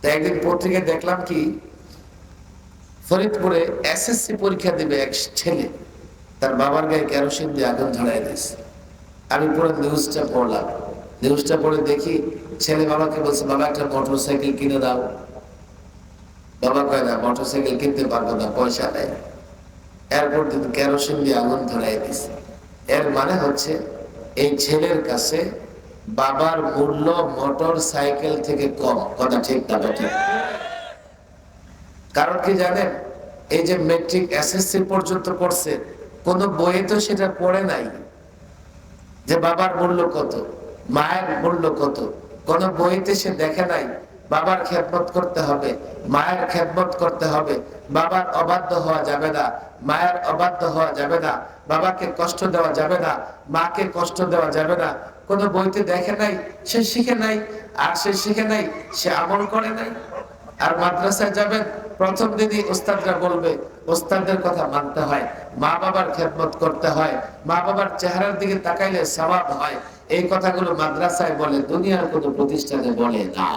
তো একদিন পত্রিকায় দেখলাম কি, ফরিদপুরে এসএসসি পরীক্ষা দেবে এক ছেলে। তার বাবার গায়ে কেরোসিন দিয়ে আগুন ধরাই দিয়েছে। আমি পুরো নিউজটা পড়লাম। নিউজটা পড়ে দেখি ছেলে বাবাকে বলছে, বাবা, একটা মোটর সাইকেল কিনে দাও। বাবা কয়, না মোটর সাইকেল কিনতে পারব না, পয়সা নেই। এরপর কেরোসিন দিয়ে আগুন ধরাই দিয়েছে। এর মানে হচ্ছে, এই ছেলের কাছে বাবার মূল্য মোটর সাইকেল থেকে কম। কথা ঠিক না ঠিক। কারণ কি জানেন, এই যে মেট্রিক এসএসসি পর্যন্ত পড়ছে কোন বইয়ে তো সেটা পড়ে নাই। যে বাবার মূল্য কত, মায়ের মূল্য কত, কোন বইতে সে দেখে নাই। বাবার খেদমত করতে হবে, মায়ের খেদমত করতে হবে। বাবার অবাধ্য হওয়া যাবে না, মায়ের অবাধ্য হওয়া যাবে না, বাবাকে কষ্ট দেওয়া যাবে না, মাকে কষ্ট দেওয়া যাবে না। কোনো বইতে দেখে নাই, সে শিখে নাই, আর সে শিখে নাই, সে আমল করে নাই। আর মাদ্রাসায় যাবেন প্রথম দিনই ওস্তাদরা বলবে ওস্তাদদের কথা মানতে হয় মা বাবার খেদমত করতে হয় মা বাবার চেহারার দিকে তাকাইলে স্বভাব হয়। এই কথাগুলো মাদ্রাসায় বলে, দুনিয়ার কোনো প্রতিষ্ঠানে বলে না।